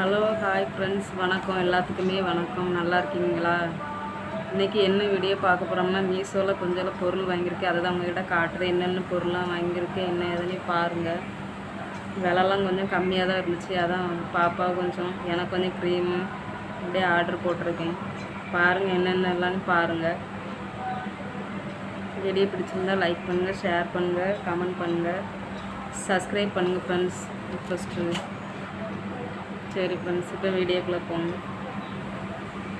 Hello hi friends வணக்கம். எல்லாத்துக்குமே வணக்கம். நல்லா இருக்கீங்களா? இன்றைக்கி என்ன வீடியோ பார்க்க போகிறோம்னா மீஷோவில் கொஞ்சம் பொருள் வாங்கியிருக்கேன் அதை தான் உங்கள்கிட்ட காட்டுறேன். என்னென்ன பொருள்லாம் வாங்கியிருக்கேன் என்ன ஏதுன்னு பாருங்கள் விலலாம் கொஞ்சம் கம்மியாக தான் இருந்துச்சு. அதான் பாப்பா கொஞ்சம் எனக்கு கொஞ்சம் க்ரீமு அப்படியே ஆர்டர் போட்டிருக்கேன். பாருங்கள் என்னென்னலான்னு பாருங்கள் வீடியோ பிடிச்சிருந்தா லைக் பண்ணுங்கள் ஷேர் பண்ணுங்கள் கமெண்ட் பண்ணுங்கள் சப்ஸ்கிரைப் பண்ணுங்கள் ஃப்ரெண்ட்ஸ் ஃபஸ்ட்டு சரி ஃப்ரெண்ட்ஸ் இப்போ வீடியோக்குள்ளே போங்க.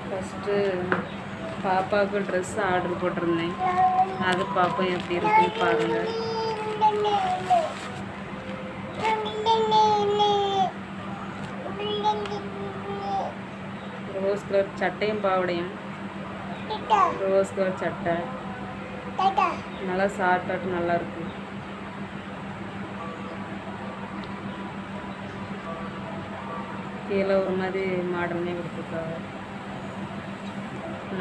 ஃபஸ்ட்டு பாப்பாவுக்கு ட்ரெஸ் ஆர்டர் போட்டிருந்தேன். அது பார்ப்போம் எப்படி இருக்குன்னு பாருங்கள் ரோஸ் கலர் சட்டையும் பாவடையும். ரோஸ் கலர் சட்டை. நல்லா சாஃப்டாட்டு நல்லா இருக்கு கீழே ஒரு மாதிரி மாடர்னே கொடுத்துருக்காங்க.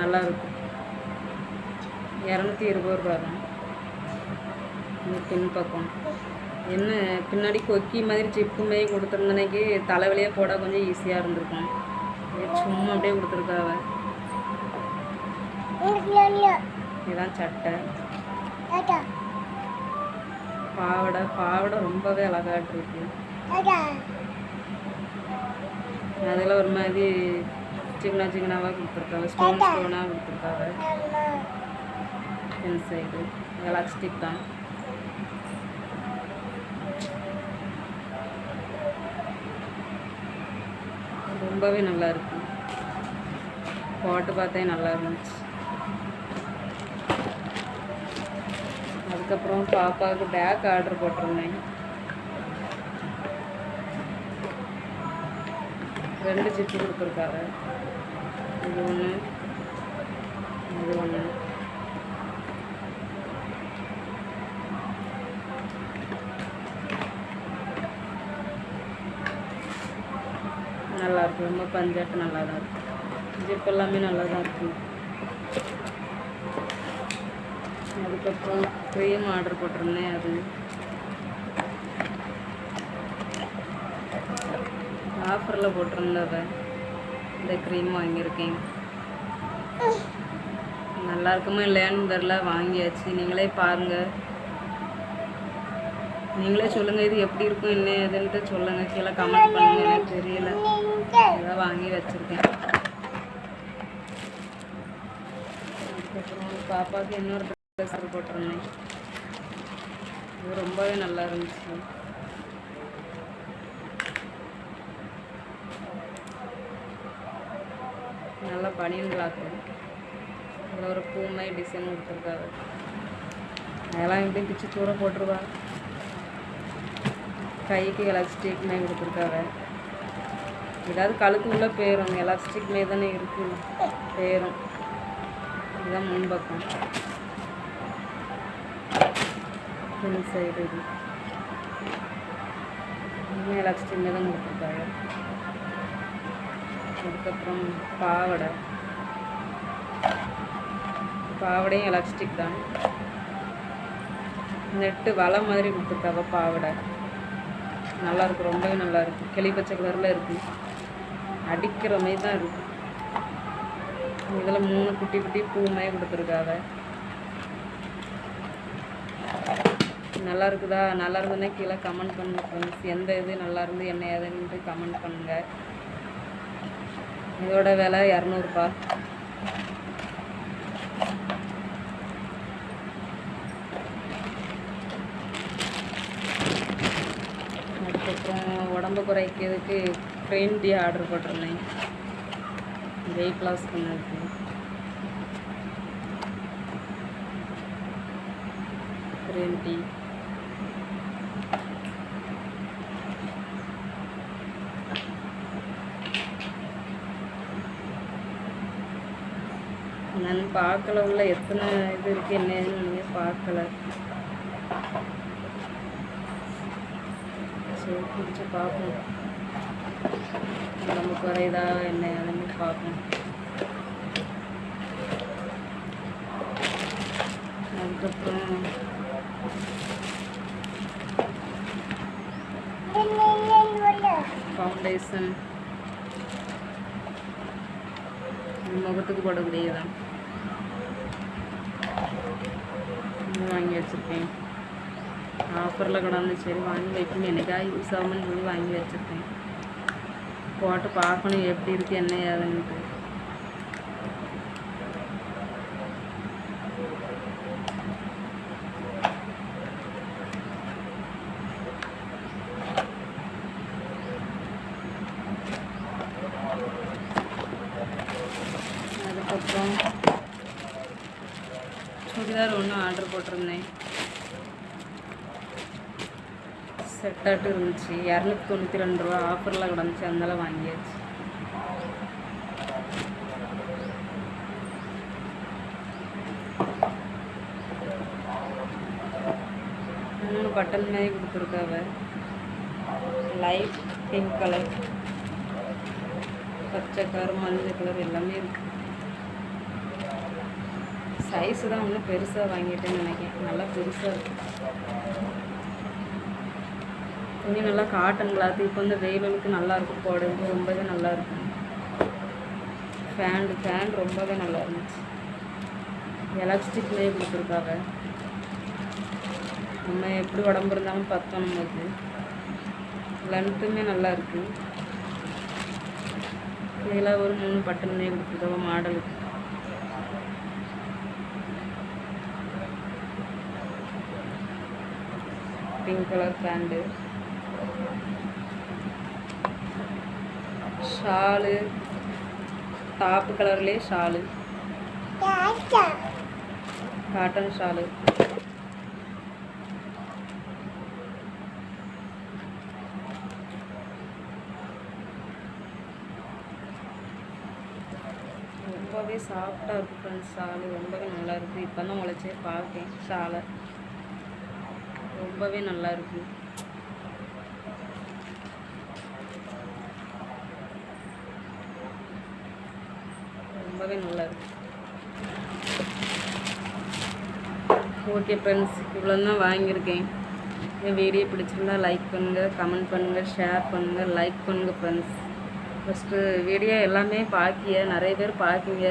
நல்லா இருக்கும். இரநூத்தி இருபது ரூபா தான். இந்த பின்பக்கம். என்ன பின்னாடி கொக்கி மாதிரி ஜிப்பு மாதிரி கொடுத்துருந்தனைக்கு தலைவலியாக போட கொஞ்சம் ஈஸியாக இருந்திருக்கும். சும்மா அப்படியே கொடுத்துருக்காவ. இதுதான் சட்டை. பாவடை பாவடை ரொம்பவே அழகாட்டு இருக்கு. அதில் ஒரு மாதிரி சிக்கனா சிக்கனாவாக கொடுத்துருக்காங்க ஸ்டோன் ஸ்டோனாக கொடுத்துருக்காங்க இந்த சைடு எலாஸ்டிக் தான். ரொம்பவே நல்லா இருக்கு. போட்டு பார்த்தே நல்லா இருந்துச்சு. அதுக்கப்புறம் பாப்பாவுக்கு பேக் ஆர்டர் போட்டிருந்தேன். ரெண்டு ஜிப்பு கொடுத்துருக்காங்க. இது ஒன்று இது ஒன்று நல்லாயிருக்கு ரொம்ப பஞ்சாட்டு நல்லா தான் இருக்கும் ஜிப் எல்லாமே நல்லா தான் இருக்கும் அதுக்கப்புறம் க்ரீம் ஆர்டர் போட்டிருந்தேன். அது ஆஃபரில் போட்டிருந்தத இந்த க்ரீம் வாங்கியிருக்கேன். நல்லா இருக்குமா இல்லையான்னு தெரில வாங்கியாச்சு. நீங்களே பாருங்கள் நீங்களே சொல்லுங்கள் இது எப்படி இருக்கும் என்ன ஏதுன்ட்டு சொல்லுங்கள் கீழே கமெண்ட் பண்ணுங்கள் எனக்கு தெரியல. இதான் வாங்கி வச்சுருக்கேன். அதுக்கப்புறம் பாப்பாவுக்கு இன்னொரு ட்ரெஸ் போட்டிருந்தேன். இது ரொம்பவே நல்லா இருந்துச்சு. நல்லா பனியன் கிளாத்து அதில் ஒரு பூ மாதிரி டிசைன் கொடுத்துருக்காரு. அதெல்லாம் எப்படியும் பிச்சு தூர போட்டுருவா? கைக்கு எலாஸ்டிக் மாதிரி கொடுத்துருக்காரு. ஏதாவது கழுத்து உள்ளே போயிடும் எலாஸ்டிக் மாதிரி தானே இருக்குது போயிடும் இதுதான் முன்பக்கம். இந்த சைடு இது. எலாஸ்டிக் மாதிரி தான் கொடுத்துருக்காரு. அதுக்கப்புறம் பாவடை. பாவடையும் எலாஸ்டிக் தான். நெட்டு வலை மாதிரி கொடுத்துருக்காவ பாவடை. நல்லாயிருக்கு ரொம்பவே நல்லாயிருக்கு கிளி பச்சை கலரில் இருக்குது அடிக்கிற மாதிரி தான் இருக்கு. இதில் மூணு குட்டி குட்டி பூ மாதிரி கொடுத்துருக்காவ. நல்லா இருக்குதா? நல்லா இருந்ததுன்னா கீழே கமெண்ட் பண்ணுங்க ஃப்ரெண்ட்ஸ் எந்த இது நல்லா இருந்து என்ன ஏதுன்ட்டு கமெண்ட் பண்ணுங்கள் இதோட விலை இரநூறுபா. அதுக்கப்புறம் உடம்பு குறைக்கிறதுக்கு க்ரீன் டீ ஆர்டர் போட்டிருந்தேன். வெயிட் லாஸ் பண்ணதுக்கு க்ரீன் டீ நான் பார்க்கல உள்ள எத்தனை இது இருக்கு என்னன்னு நீங்கள் பார்க்கல. சரி பிடிச்சி பார்ப்போம். உடம்பு குறையுதா என்ன அதுன்னு பார்ப்போம். அதுக்கப்புறம் ஃபவுண்டேஷன் முகத்துக்கு போடக்கூடியதான் இது வாங்கி வச்சுருக்கேன். ஆஃபரில் கிடந்து சரி வாங்கி வைக்கணும். என்னைக்காக யூஸ் ஆகும்னு சொல்லி வாங்கி வச்சுருக்கேன். போட்டு பார்க்கணும் எப்படி இருக்குது என்ன ஏதுன்ட்டு அதுக்கப்புறம் சுடிதார் ஒன்று ஆர்டர் போட்டிருந்தேன். செட்டாட்டு இருந்துச்சு. இரநூத்தி தொண்ணூற்றி ரெண்டு ரூபா ஆஃபரில் கிடந்துச்சு. அதனால வாங்கியாச்சு. மூணு பட்டன் மாதிரி கொடுத்துருக்காவ லைட் பிங்க் கலர் பச்சை கலர் மஞ்சள் கலர் எல்லாமே இருக்குது சைஸ் தான் இன்னும் பெருசாக வாங்கிட்டேன்னு நினைக்கிறேன். நல்லா பெருசாக இருக்கும் துணி நல்லா காட்டன் கிளாத்து இப்போ வந்து வெயிலுக்கு நல்லாயிருக்கும் போடுறது ரொம்பவே நல்லா இருக்கும் ஃபேன் ஃபேன் ரொம்பவே நல்லா இருந்துச்சு. எலாஸ்டிக்லேயே கொடுத்துருக்காங்க. நம்ம எப்படி உடம்பு இருந்தாலும் பத்தோம் நம்மளுக்கு லென்த்துமே நல்லா இருக்குது இதில் ஒரு மூணு பட்டன்லேயே கொடுத்துருக்காங்க மாடலுக்கு pink colour pant shawl top கலர்லேயே ஷாலு காட்டன் ஷாலு ரொம்பவே சாஃப்டாக இருக்குது ஃப்ரெண்ட்ஸ் ஷாலு ரொம்பவே நல்லாயிருக்கு இப்போ தான் உழைச்சே பார்க்கேன் ஷாலை ரொம்பவே நல்லா இருக்குது ரொம்பவே நல்லா இருக்கும் ஓகே ஃப்ரெண்ட்ஸ் இவ்வளோ தான் வாங்கியிருக்கேன். இந்த வீடியோ பிடிச்சிருந்தா லைக் பண்ணுங்கள் கமெண்ட் பண்ணுங்கள் ஷேர் பண்ணுங்கள் லைக் பண்ணுங்கள் ஃப்ரெண்ட்ஸ் ஃபஸ்ட்டு வீடியோ எல்லாமே பார்க்கிய நிறைய பேர் பார்க்கிங்க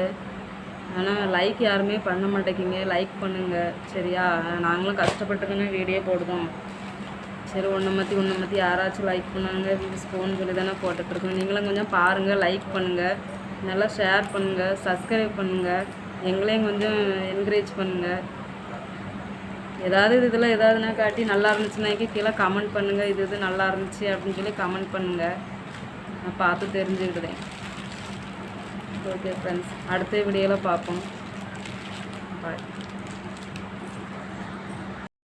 ஆனால் லைக் யாருமே பண்ண மாட்டேங்கிங்க. லைக் பண்ணுங்கள் சரியா? நாங்களும் கஷ்டப்பட்டு வீடியோ போடுவோம் சரி ஒன்றை மாற்றி ஒன்றை மாற்றி யாராச்சும் லைக் பண்ணாங்க. வியூஸ் போன்னு சொல்லி தானே போட்டுட்ருக்கோம். நீங்களும் கொஞ்சம் பாருங்கள் லைக் பண்ணுங்கள் நல்லா ஷேர் பண்ணுங்கள் சப்ஸ்கிரைப் பண்ணுங்கள் எங்களையும் கொஞ்சம் என்கரேஜ் பண்ணுங்கள் ஏதாவது இதில் ஏதாவதுனா காட்டி நல்லா இருந்துச்சுனாக்கி கீழே கமெண்ட் பண்ணுங்கள் இது இது நல்லா இருந்துச்சு அப்படின்னு சொல்லி கமெண்ட் பண்ணுங்கள் நான் பார்த்து தெரிஞ்சுக்கிட்டேன் ஓகே ஃப்ரெண்ட்ஸ் அடுத்த வீடியோவில் பார்ப்போம். பாய்